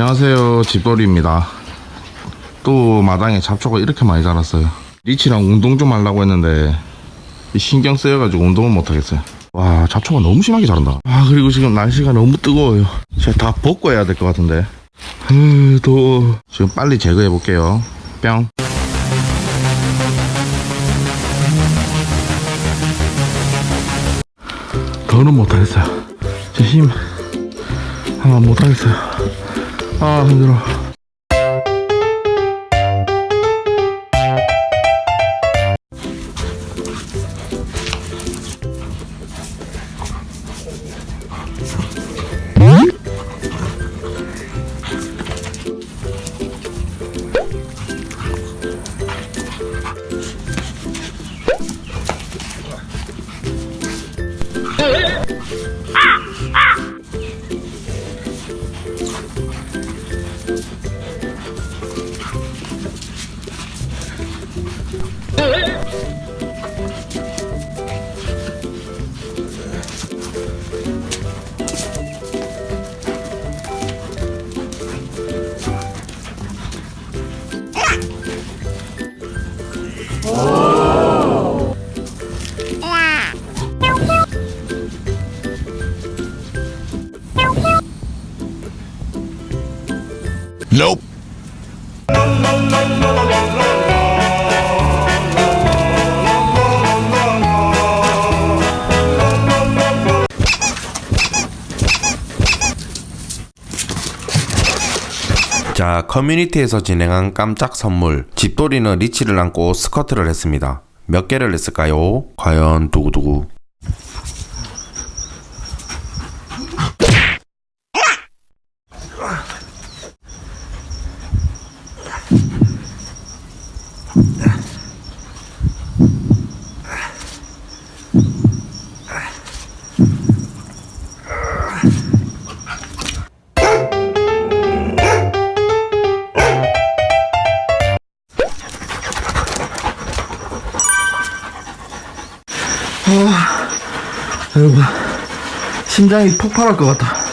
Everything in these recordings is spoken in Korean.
안녕하세요. 집돌이입니다. 또 마당에 잡초가 이렇게 많이 자랐어요. 리치랑 운동 좀 하려고 했는데 이 신경 쓰여가지고 운동을 못하겠어요. 와 잡초가 너무 심하게 자란다. 아 그리고 지금 날씨가 너무 뜨거워요. 제가 다 벗고 해야 될 것 같은데. 으 더워 지금 빨리 제거해 볼게요. 뿅. 더는 못하겠어요. 제 힘 하나 못하겠어요 아 힘들어 Nope. 자, 커뮤니티에서 진행한 깜짝 선물. 집돌이는 리치를 안고 스커트를 했습니다. 몇 개를 냈을까요? 과연 두구두구. 여러분 심장이 폭발할 것 같아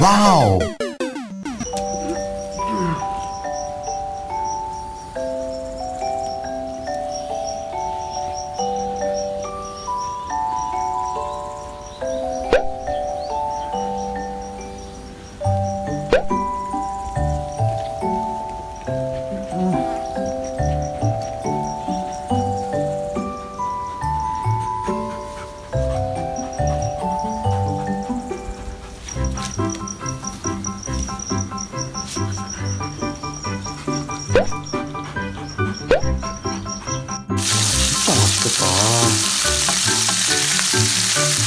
Wow. 진짜 맛있겠다